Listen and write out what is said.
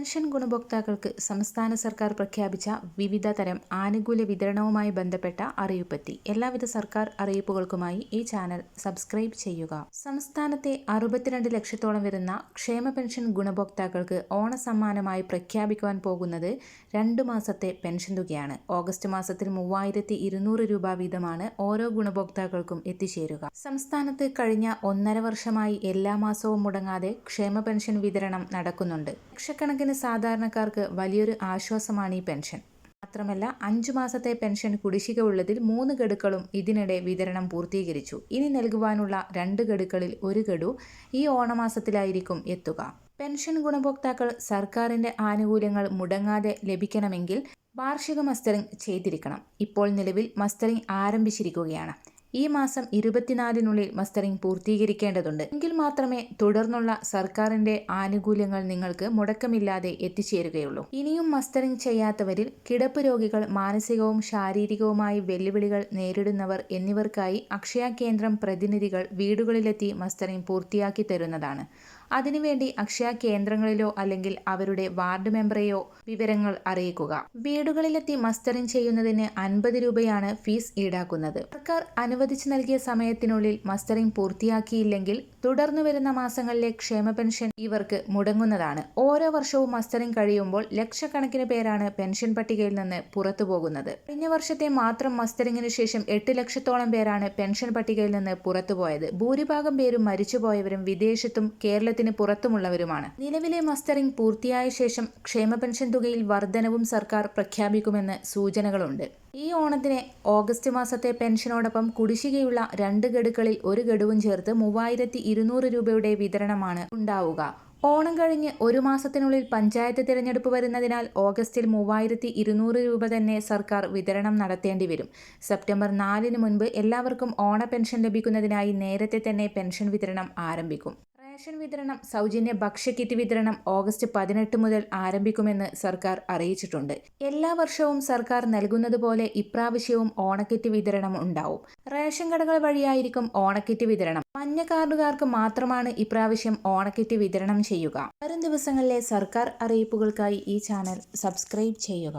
Pension ഗുണഭോക്താക്കൾക്ക് സംസ്ഥാന സർക്കാർ പ്രഖ്യാപിച്ച വിവിധ തരം ആനുകൂല്യ വിതരണവുമായി ബന്ധപ്പെട്ട അറിയിപ്പെത്തി. എല്ലാവിധ സർക്കാർ അറിയിപ്പുകൾക്കുമായി ഈ ചാനൽ സബ്സ്ക്രൈബ് ചെയ്യുക. സംസ്ഥാനത്തെ അറുപത്തിരണ്ട് ലക്ഷത്തോളം വരുന്ന ക്ഷേമ പെൻഷൻ ഗുണഭോക്താക്കൾക്ക് ഓണസമ്മാനമായി പ്രഖ്യാപിക്കുവാൻ പോകുന്നത് രണ്ടു മാസത്തെ പെൻഷൻ തുകയാണ്. ഓഗസ്റ്റ് മാസത്തിൽ മൂവായിരത്തി ഇരുന്നൂറ് രൂപ വീതമാണ് ഓരോ ഗുണഭോക്താക്കൾക്കും എത്തിച്ചേരുക. സംസ്ഥാനത്ത് കഴിഞ്ഞ ഒന്നര വർഷമായി എല്ലാ മാസവും മുടങ്ങാതെ ക്ഷേമ പെൻഷൻ വിതരണം നടക്കുന്നുണ്ട്. ലക്ഷക്കണക്കിന് സാധാരണക്കാർക്ക് വലിയൊരു ആശ്വാസമാണ് ഈ പെൻഷൻ. മാത്രമല്ല അഞ്ചു മാസത്തെ പെൻഷൻ കുടിശ്ശിക ഉള്ളതിൽ മൂന്ന് ഗഡുക്കളും ഇതിനിടെ വിതരണം പൂർത്തീകരിച്ചു. ഇനി നൽകുവാനുള്ള രണ്ട് ഗഡുക്കളിൽ ഒരു ഗഡു ഈ ഓണമാസത്തിലായിരിക്കും എത്തുക. പെൻഷൻ ഗുണഭോക്താക്കൾ സർക്കാരിന്റെ ആനുകൂല്യങ്ങൾ മുടങ്ങാതെ ലഭിക്കണമെങ്കിൽ വാർഷിക മസ്റ്ററിംഗ് ചെയ്തിരിക്കണം. ഇപ്പോൾ നിലവിൽ മസ്റ്ററിംഗ് ആരംഭിച്ചിരിക്കുകയാണ്. ഈ മാസം ഇരുപത്തിനാലിനുള്ളിൽ മസ്റ്ററിംഗ് പൂർത്തീകരിക്കേണ്ടതുണ്ട്. എങ്കിൽ മാത്രമേ തുടർന്നുള്ള സർക്കാരിന്റെ ആനുകൂല്യങ്ങൾ നിങ്ങൾക്ക് മുടക്കമില്ലാതെ എത്തിച്ചേരുകയുള്ളൂ. ഇനിയും മസ്റ്ററിംഗ് ചെയ്യാത്തവരിൽ കിടപ്പ് രോഗികൾ മാനസികവും ശാരീരികവുമായി വെല്ലുവിളികൾ നേരിടുന്നവർ എന്നിവർക്കായി അക്ഷയ കേന്ദ്രം പ്രതിനിധികൾ വീടുകളിലെത്തി മസ്റ്ററിംഗ് പൂർത്തിയാക്കി തരുന്നതാണ്. അതിനുവേണ്ടി അക്ഷയ കേന്ദ്രങ്ങളിലോ അല്ലെങ്കിൽ അവരുടെ വാർഡ് മെമ്പറെയോ വിവരങ്ങൾ അറിയിക്കുക. വീടുകളിലെത്തി മസ്റ്ററിംഗ് ചെയ്യുന്നതിന് അൻപത് രൂപയാണ് ഫീസ് ഈടാക്കുന്നത്. സർക്കാർ അനുവദിച്ചു നൽകിയ സമയത്തിനുള്ളിൽ മസ്റ്ററിംഗ് പൂർത്തിയാക്കിയില്ലെങ്കിൽ തുടർന്നു വരുന്ന മാസങ്ങളിലെ ക്ഷേമ പെൻഷൻ ഇവർക്ക് മുടങ്ങുന്നതാണ്. ഓരോ വർഷവും മസ്റ്ററിംഗ് കഴിയുമ്പോൾ ലക്ഷക്കണക്കിന് പേരാണ് പെൻഷൻ പട്ടികയിൽ നിന്ന് പുറത്തു പോകുന്നത്. കഴിഞ്ഞ വർഷത്തെ മാത്രം മസ്റ്ററിംഗിന് ശേഷം എട്ട് ലക്ഷത്തോളം പേരാണ് പെൻഷൻ പട്ടികയിൽ നിന്ന് പുറത്തുപോയത് ഭൂരിഭാഗം പേരും മരിച്ചുപോയവരും വിദേശത്തും കേരളത്തിന് പുറത്തുമുള്ളവരുമാണ്. നിലവിലെ മസ്റ്ററിംഗ് പൂർത്തിയായ ശേഷം ക്ഷേമ പെൻഷൻ തുകയിൽ വർധനവും സർക്കാർ പ്രഖ്യാപിക്കുമെന്ന് സൂചനകളുണ്ട്. ഈ ഓണത്തിന് ഓഗസ്റ്റ് മാസത്തെ പെൻഷനോടൊപ്പം കുടിശ്ശികയുള്ള രണ്ട് ഗഡുക്കളിൽ ഒരു ഗഡുവും ചേർത്ത് മൂവായിരത്തി ഇരുന്നൂറ് രൂപയുടെ വിതരണമാണ് ഉണ്ടാവുക. ഓണം കഴിഞ്ഞ് ഒരു മാസത്തിനുള്ളിൽ പഞ്ചായത്ത് തിരഞ്ഞെടുപ്പ് വരുന്നതിനാൽ ഓഗസ്റ്റിൽ മൂവായിരത്തി ഇരുന്നൂറ് രൂപ തന്നെ സർക്കാർ വിതരണം നടത്തേണ്ടി വരും. സെപ്റ്റംബർ നാലിന് മുൻപ് എല്ലാവർക്കും ഓണ പെൻഷൻ ലഭിക്കുന്നതിനായി നേരത്തെ തന്നെ പെൻഷൻ വിതരണം ആരംഭിക്കും. റേഷൻ വിതരണം സൗജന്യ ഭക്ഷ്യക്കിറ്റ് വിതരണം ഓഗസ്റ്റ് പതിനെട്ട് മുതൽ ആരംഭിക്കുമെന്ന് സർക്കാർ അറിയിച്ചിട്ടുണ്ട്. എല്ലാ വർഷവും സർക്കാർ നൽകുന്നത് പോലെ ഇപ്രാവശ്യവും ഓണക്കിറ്റ് വിതരണം ഉണ്ടാവും. റേഷൻ കടകൾ വഴിയായിരിക്കും ഓണക്കിറ്റ് വിതരണം. മഞ്ഞ കാർഡുകാർക്ക് മാത്രമാണ് ഇപ്രാവശ്യം ഓണക്കിറ്റ് വിതരണം ചെയ്യുക. വരും ദിവസങ്ങളിലെ സർക്കാർ അറിയിപ്പുകൾക്കായി ഈ ചാനൽ സബ്സ്ക്രൈബ് ചെയ്യുക.